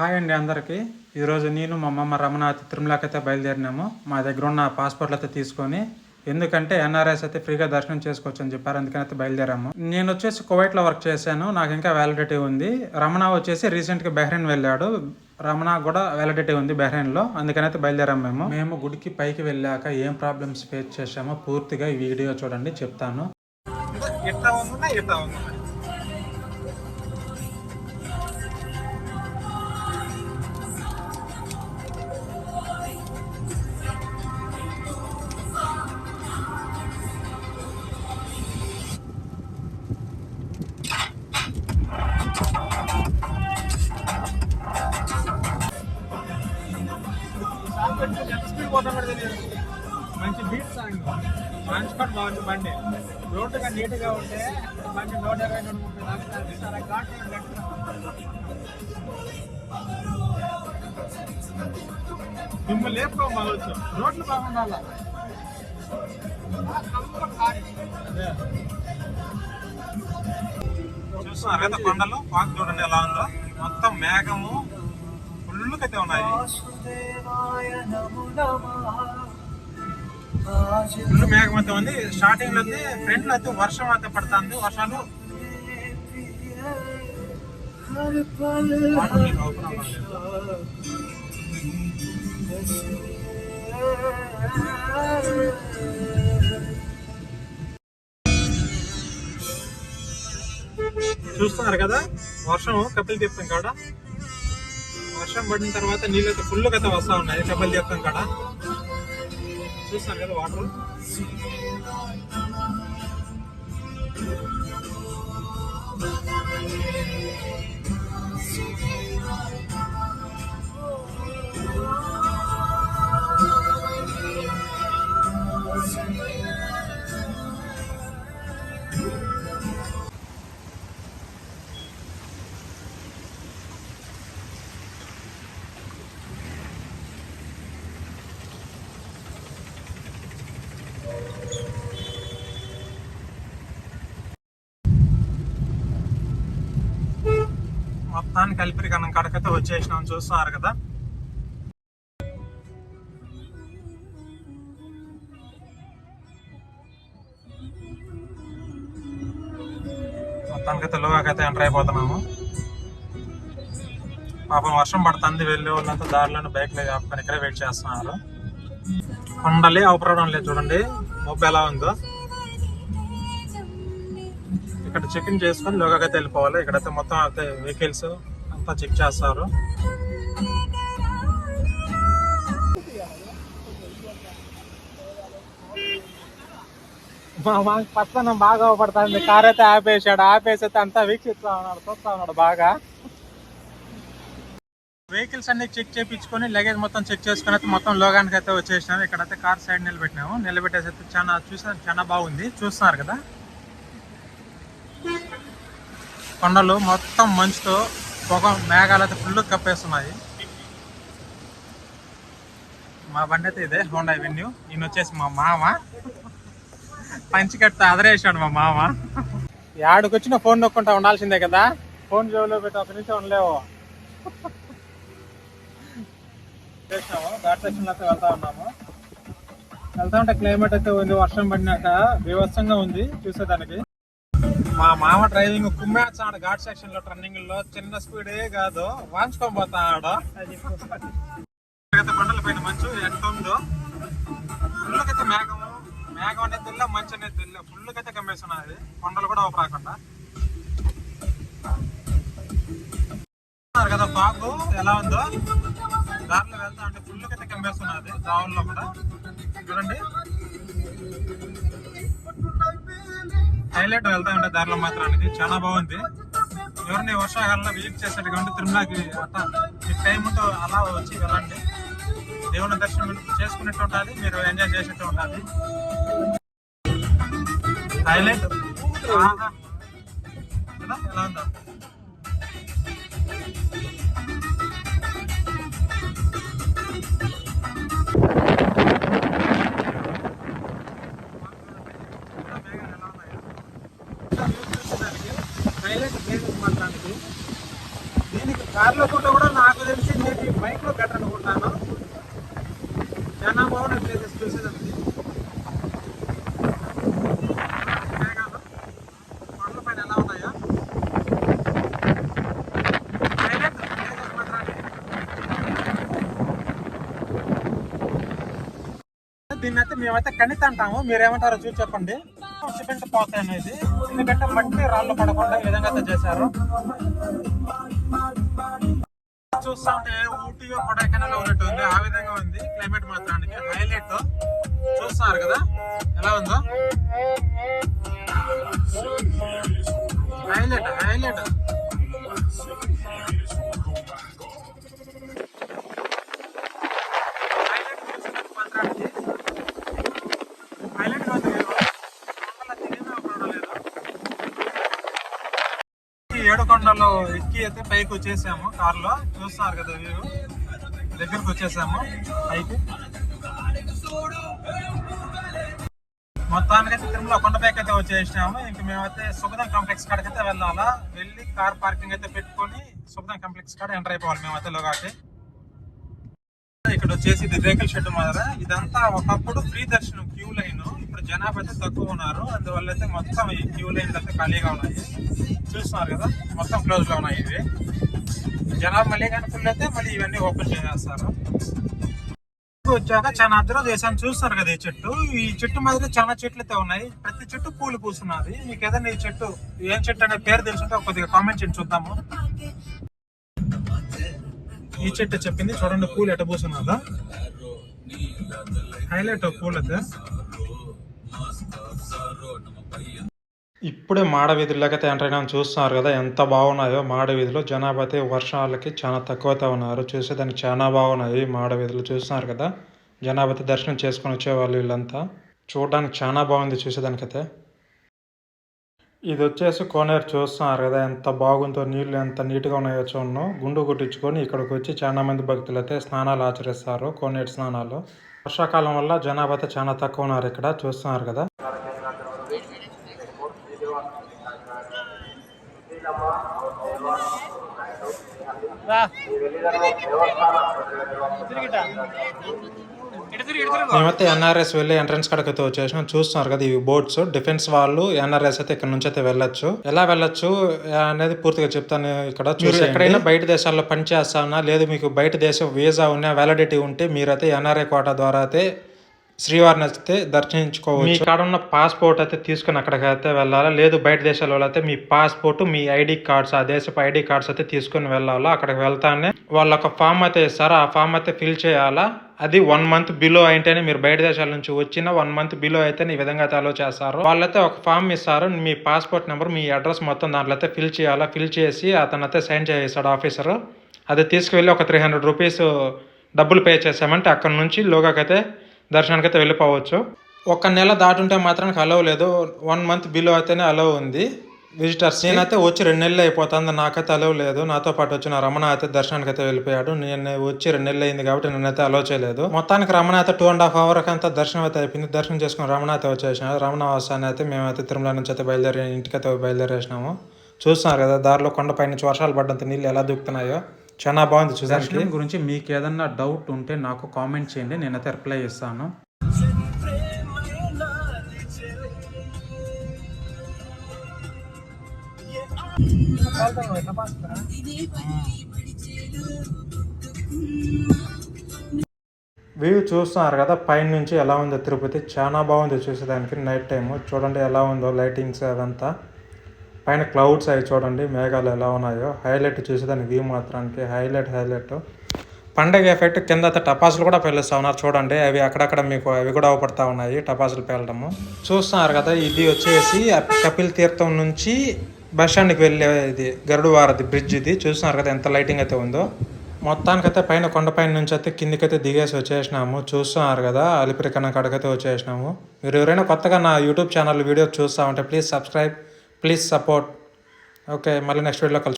Hi అండి అందరికీ. ఈరోజు నేను మా అమ్మమ్మ రమణ తిరుమలకి అయితే బయలుదేరినాము. మా దగ్గర ఉన్న పాస్పోర్ట్లు అయితే తీసుకొని ఎందుకంటే ఎన్ఆర్ఎస్ అయితే ఫ్రీగా దర్శనం చేసుకోవచ్చు అని చెప్పారు. అందుకని అయితే బయలుదేరాము. నేను వచ్చేసి కువైట్లో వర్క్ చేశాను. నాకు ఇంకా వ్యాలిడిటీ ఉంది. రమణ వచ్చేసి రీసెంట్గా బెహ్రెయిన్ వెళ్ళాడు. రమణ కూడా వ్యాలిడిటీ ఉంది బెహ్రెయిన్లో. అందుకని అయితే బయలుదేరాము మేము. మేము గుడికి పైకి వెళ్ళాక ఏం ప్రాబ్లమ్స్ ఫేస్ చేశామో పూర్తిగా ఈ వీడియో చూడండి చెప్తాను. ఎట్లా ఉందా ఎట్లా ఉందా మంచి కూడా బాగుంది బండి. రోడ్డుగా నీట్గా ఉంటే బండి నూట ఇరవై నూట ముప్పై దాకా చాలా ఘాట్ మిమ్మల్ని లేపుకోం బాగొచ్చు రోడ్లు బాగుండాల? చూస్తున్నారు కదా కొండలు? పాక్ చూడండి ఎలా ఉందో. మొత్తం మేఘము ఫుల్కైతే ఉన్నాయి. ఫుల్ మేఘం అయితే ఉంది. స్టార్టింగ్లో అయితే ఫ్రంట్లో అయితే వర్షం అయితే పడుతుంది. వర్షాలు చూస్తున్నారు కదా? వర్షం కపిల్ తీర్థం కాడ. వర్షం పడిన తర్వాత నీళ్ళు అయితే ఫుల్ అయితే వస్తా ఉన్నాయి. కపిల్ తీర్థం కాడ. చూస్తున్నారు కదా వాటర్. Oh మొత్తానికి కలిపి కన్నం కడకైతే వచ్చేసినాం చూస్తున్నారు కదా. మొత్తానికి తెలుగుకైతే ఎంటర్ అయిపోతున్నాము. పాపం వర్షం పడుతుంది వెళ్ళే వాళ్ళంతా దారిలోనే బైక్ లేదు ఆపుకొని ఇక్కడే వెయిట్ చేస్తున్నారు. కొండలే అవపడడం లేదు చూడండి మొబ్బు ఎలా ఉందో. ఇక్కడ చెకింగ్ చేసుకొని లోగా వెళ్ళిపోవాలి. ఇక్కడైతే మొత్తం అయితే వెహికల్స్ అంతా చెక్ చేస్తారు. పక్కన బాగా అవపడుతుంది కార్ అయితే ఆపేసాడు ఆపేసి అయితే అంతా వీక్షిస్తా ఉన్నాడు చూస్తా ఉన్నాడు బాగా. వెహికల్స్ అన్ని చెక్ చేయించుకొని లగేజ్ మొత్తం చెక్ చేసుకుని అయితే మొత్తం లోగానికి అయితే వచ్చేసినాము. ఇక్కడైతే కార్ సైడ్ నిలబెట్టినాము. నిలబెట్టేసి అయితే చాలా చూసా చాలా బాగుంది. చూస్తున్నారు కదా? కొండలు మొత్తం మంచుతో పొగ మేఘాలు అయితే ఫుల్ కప్పేస్తున్నాయి. మా బండి అయితే ఇదే హోండా వెన్యూ ఈయన వచ్చేసి మా మామ. పంచికట్ట అదరేసాడు మా మామ. యాడికి వచ్చిన ఫోన్ నొక్కుంటా ఉండాల్సిందే కదా. ఫోన్ జోబులో పెట్టి ఒక నిమిషం ఉండలేవు. చేసినాము. ఘాట్ సెక్షన్ అయితే వెళ్తా ఉన్నాము. వెళ్తా ఉంటే క్లైమేట్ అయితే ఉంది వర్షం పడినాక వివసంగా ఉంది చూసేదానికి. మా మామ డ్రైవింగ్ కుమ్మేస్తాడు ఘాట్ సెక్షన్లో టర్నింగ్లో చిన్న స్పీడే కాదు. వాంచుకొని ఆడ. కొండల పైన మంచు ఎంత ఉందో. ఫుల్కైతే మేఘము మేఘం అనేది తెల్ల మంచు అనేది తెల్ల. ఫుల్కైతే కమ్మేస్తున్నది కొండలు కూడా ఓపరాకుండా కదా పాకు ఎలా ఉందో? దారిలో వెళ్తా అంటే ఫుల్కైతే కమ్మేస్తున్నది దావుల్లో కూడా. చూడండి. హైలైట్ వెళ్తా ఉంటే దారిలో మాత్రానికి చాలా బాగుంది. ఎవరిని వర్షాకాలంలో విజిట్ చేసేట్టుగా ఉంటే తిరుమలకి అట్లా మీకు టైం అలా వచ్చి వెళ్ళండి. దేవుని దర్శనం చేసుకున్నట్టు ఉంటుంది మీరు ఎంజాయ్ చేసేట్టు ఉంటుంది హైలైట్ ఎలా ఉందా? కార్లో కూడా కూడా నాకు తెలిసి బైక్లో బెటర్ అనుకుంటాను. చాలా బాగున్న ప్లేసెస్ చూసేదండి కొండల పైన ఎలా ఉన్నాయా? దీన్ని అయితే మేమైతే కణిత అంటాము. మీరేమంటారో చూసి చెప్పండి. సిమెంట్ పోత అనేది. ఎందుకంటే మట్టి రాళ్ళు పడకుండా ఈ విధంగా అయితే చేశారు. చూస్తా ఉంటే ఊటీ కొడైకెనాల్ ఉన్నట్టు ఉంది. ఆ విధంగా ఉంది. క్లైమేట్ మాత్రానికి హైలైట్ చూస్తున్నారు కదా? ఎలా ఉందో? హైలైట్ హైలైట్ హైలైట్ చూసినట్టు మాత్రానికి హైలైట్గా ఉంది view. కొండల దిగినా పర్వాలేదు. ఈ ఏడుకొండలో ఎక్కి అయితే పైకి వచ్చేసాము కార్లో. చూస్తున్నారు కదా వ్యూ దగ్గరకు వచ్చేసాము పైకి. మొత్తానికైతే తిరుమల కొండపైకి అయితే వచ్చేసినాము ఇంక మేమైతే సుగదం కాంప్లెక్స్ అయితే వెళ్ళాలా. వెళ్ళి కార్ పార్కింగ్ అయితే పెట్టుకొని సుగదం కాంప్లెక్స్ కాడ ఎంటర్ అయిపోవాలి మేమైతే లోగాకి ఇక్కడ వచ్చేసి ఇది రేకుల షెడ్ మాదిరా. ఇదంతా ఒకప్పుడు ఫ్రీ దర్శనం క్యూ లైన్. జనాభా అయితే తక్కువ ఉన్నారు. అందువల్ల అయితే మొత్తం ఈ క్యూ లైన్ అయితే ఖాళీగా ఉన్నాయి. చూస్తున్నారు కదా? మొత్తం క్లోజ్లో ఉన్నాయి ఇవి. జనాభా మళ్ళీ కానీ ఫుల్ అయితే మళ్ళీ ఇవన్నీ ఓపెన్ చేసేస్తారు. వచ్చాక చాలా అద్దరం చేశాను చూస్తారు కదా ఈ చెట్టు. ఈ చెట్టు మాదిరి చాలా చెట్లు అయితే ఉన్నాయి. ప్రతి చెట్టు పూలు పూస్తున్నది. మీకు ఏదైనా ఈ చెట్టు ఏం చెట్టు అనే పేరు తెలుసుంటే కొద్దిగా కామెంట్ చేసి చూద్దాము. ఈ చెట్టు చెప్పింది చూడండి పూలు ఎట్ట పూస్తున్నదా హైలైట్ పూలు అయితే ఇప్పుడే మాడ వీధుల్లోకి అయితే ఎంటర్ అయినా చూస్తున్నారు కదా ఎంత బాగున్నాయో మాడ వీధులు. జనాభా అయితే వర్షాలకి చాలా తక్కువతో ఉన్నారు. చూసేదానికి చాలా బాగున్నాయి మాడ వీధులు చూస్తున్నారు కదా. జనాభా అయితే దర్శనం చేసుకొని వచ్చేవాళ్ళు వీళ్ళంతా. చూడడానికి చాలా బాగుంది చూసేదానికైతే. ఇది వచ్చేసి కోనేరు చూస్తున్నారు కదా ఎంత బాగుందో నీళ్ళు ఎంత నీట్గా ఉన్నాయో చూడను. గుండు కొట్టించుకొని ఇక్కడికి వచ్చి చాలా మంది భక్తులు అయితే స్నానాలు ఆచరిస్తారు కోనేరు స్నానాలు. వర్షాకాలం వల్ల జనాభా అయితే చాలా తక్కువ ఉన్నారు ఇక్కడ చూస్తున్నారు కదా. మేమైతే ఎన్ఆర్ఎస్ వెళ్ళి ఎంట్రన్స్ కాడికి అయితే వచ్చేసినాం. చూస్తున్నారు కదా ఇవి బోట్స్ డిఫెన్స్ వాళ్ళు ఎన్ఆర్ఎస్ అయితే ఇక్కడ నుంచి అయితే వెళ్ళొచ్చు. ఎలా వెళ్ళొచ్చు అనేది పూర్తిగా చెప్తాను ఇక్కడ. చూసి ఎక్కడైనా బయట దేశాల్లో పని చేస్తానా? లేదు మీకు బయట దేశం వీసా ఉన్న వ్యాలిడిటీ ఉంటే మీరైతే ఎన్ఆర్ఐ కోటా ద్వారా అయితే శ్రీవారిని అయితే దర్శించుకోవచ్చు. మీ కాడ ఉన్న పాస్పోర్ట్ అయితే తీసుకుని అక్కడికి అయితే వెళ్ళాలా? లేదు బయట దేశాల వాళ్ళు అయితే మీ పాస్పోర్ట్ మీ ఐడి కార్డ్స్ ఆ దేశపు ఐడి కార్డ్స్ అయితే తీసుకుని వెళ్ళాలా? అక్కడికి వెళ్తానే వాళ్ళు ఒక ఫామ్ అయితే ఇస్తారు? ఆ ఫామ్ అయితే ఫిల్ చేయాలా? అది వన్ మంత్ బిలో అయితేనే మీరు బయట దేశాల నుంచి వచ్చిన వన్ మంత్ బిలో అయితే ఈ విధంగా అయితే అలో చేస్తారు. వాళ్ళైతే ఒక ఫామ్ ఇస్తారు మీ పాస్పోర్ట్ నెంబర్ మీ అడ్రస్ మొత్తం దాంట్లో అయితే ఫిల్ చేయాలా? ఫిల్ చేసి అతను అయితే సైన్ చేస్తాడు ఆఫీసర్ అది తీసుకువెళ్ళి ఒక త్రీ హండ్రెడ్ రూపీస్ డబ్బులు పే చేసామంటే అక్కడ నుంచి లోగాకైతే దర్శనానికి అయితే వెళ్ళిపోవచ్చు. ఒక నెల దాటుంటే మాత్రం అలవ్ లేదు. వన్ మంత్ బిలో అయితేనే అలవ్ ఉంది. విజిటర్స్ నేనైతే వచ్చి రెండు నెలలు అయిపోతుంది నాకైతే అలవ్ లేదు. నాతో పాటు వచ్చిన రమణ అయితే దర్శనానికి అయితే వెళ్ళిపోయాడు. నేను వచ్చి రెండు నెలలు అయింది కాబట్టి నేనైతే అలవ్ చేయలేదు. మొత్తానికి రమణ అయితే టూ అండ్ హాఫ్ అవర్ అంతా దర్శనం అయితే అయిపోయింది. దర్శనం చేసుకుని రమణ అయితే వచ్చేసినాడు. రమణ వస్తానే అయితే మేమైతే తిరుమల నుంచి అయితే బయలుదేరి ఇంటికైతే బయలుదేరేసినాము. చూస్తున్నారు కదా దారిలో కొండపై నుంచి వర్షాలు పడ్డంత నీళ్ళు ఎలా దూకుతున్నాయో. చాలా బాగుంది చూసానికి గురించి మీకు ఏదన్నా డౌట్ ఉంటే నాకు కామెంట్ చేయండి. నేనైతే రిప్లై ఇస్తాను. వ్యూ చూస్తున్నారు కదా పైన నుంచి ఎలా ఉందో తిరుపతి. చాలా బాగుంది చూసేదానికి నైట్ టైము చూడండి ఎలా ఉందో లైటింగ్స్ అదంతా. పైన క్లౌడ్స్ అవి చూడండి మేఘాలు ఎలా ఉన్నాయో. హైలైట్ చూసేదానికి వ్యూ మాత్రానికి. హైలైట్ హైలైట్ పండగ ఎఫెక్ట్ కింద టపాసులు కూడా పేలుస్తూ ఉన్నారు చూడండి. అవి అక్కడక్కడ మీకు అవి కూడా అవపడతా ఉన్నాయి టపాసులు పేలడము. చూస్తున్నారు కదా ఇది వచ్చేసి కపిల్ తీర్థం నుంచి బస్ స్టాండ్కి వెళ్ళే ఇది గరుడువారది బ్రిడ్జ్ ఇది. చూస్తున్నారు కదా ఎంత లైటింగ్ అయితే ఉందో. మొత్తానికైతే పైన కొండపైన నుంచి అయితే కిందికైతే దిగేసి వచ్చేసినాము. చూస్తున్నారు కదా అలిపిరి కన్నా వచ్చేసినాము. మీరు ఎవరైనా కొత్తగా నా యూట్యూబ్ ఛానల్ వీడియో చూస్తూ ఉంటే please subscribe please support okay మళ్ళీ నెక్స్ట్ వీడియోలో కలుసు